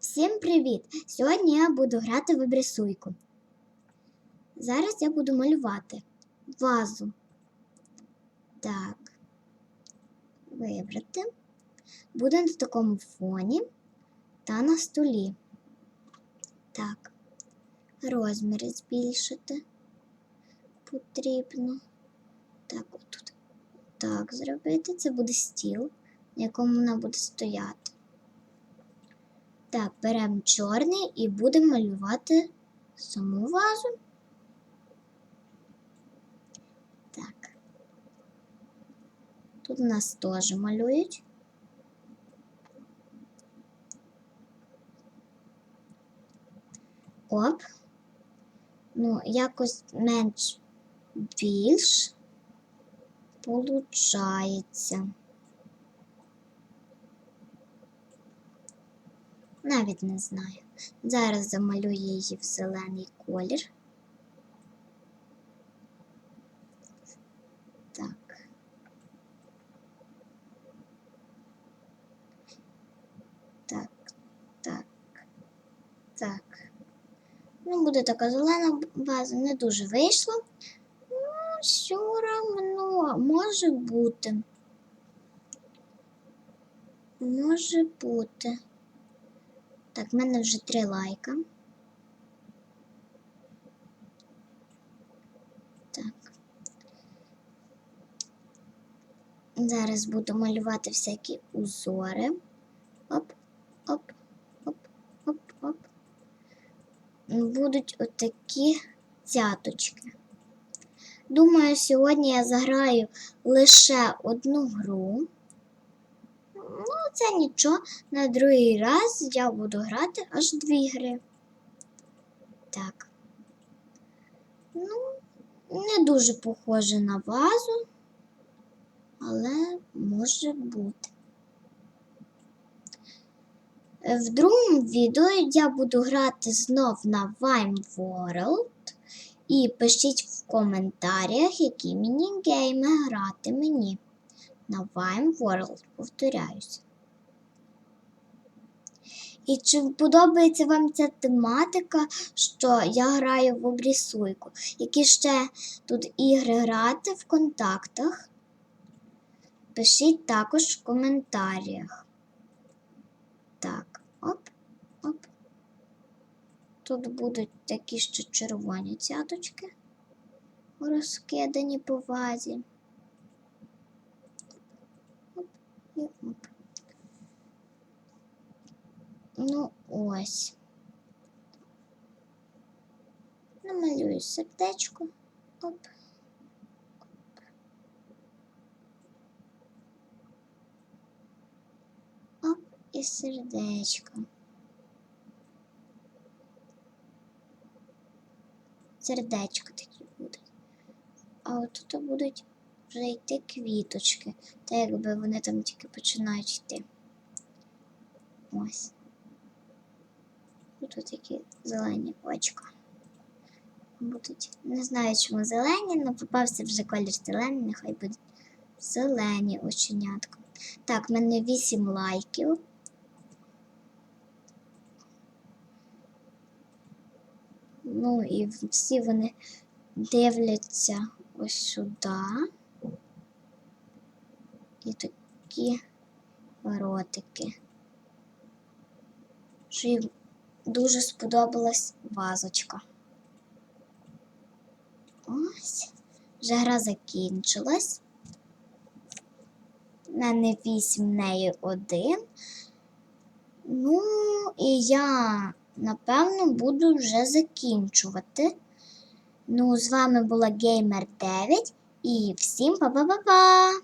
Всім привіт! Сьогодні я буду грати в обрисуйку. Зараз я буду малювати вазу. Так. Вибрати. Буде на такому фоні та на столі. Так. Розміри збільшити потрібно. Так, отут. Так зробити. Це буде стіл, на якому вона буде стояти. Так, беремо чорний і будемо малювати саму вазу. Так. Тут у нас теж малюють. Оп. Ну, якось менш більш получається. Навіть не знаю. Зараз замалюю її в зелений колір. Так. Так, так, так. Ну, буде така зелена база, не дуже вийшло. Ну, все равно може бути. Може бути. Так, в мене вже три лайка. Так. Зараз буду малювати всякі узори. Оп, оп, оп, оп, оп. Будуть отакі цяточки. Думаю, сьогодні я заграю лише одну гру. Ну, це нічого. На другий раз я буду грати аж дві гри. Так. Ну, не дуже похоже на вазу, але може бути. В другому відео я буду грати знов на Vime World. І пишіть в коментарях, які міні-гейми грати мені на Vime World, повторяюся. І чи подобається вам ця тематика, що я граю в обрісуйку? Які ще тут ігри грати в контактах? Пишіть також в коментарях. Так, оп, оп. Тут будуть такі ще червоні цяточки, розкидані по вазі. І оп. Ну, ось. Намалюю сердечко. Оп. Оп, і сердечко. Сердечко такі будуть. А от тут будуть вже квіточки, та якби вони там тільки починають йти. Ось. Тут такі зелені очка. Будуть, не знаю, чому зелені, але попався вже колір зелений, нехай будуть зелені оченятка. Так, в мене 8 лайків. Ну і всі вони дивляться ось сюди. І такі ротики. Що їм дуже сподобалась вазочка. Ось. Вже гра закінчилась. У мене вісім, неї один. Ну, і я, напевно, буду вже закінчувати. Ну, з вами була Gamer 9 і всім па-па-па-па!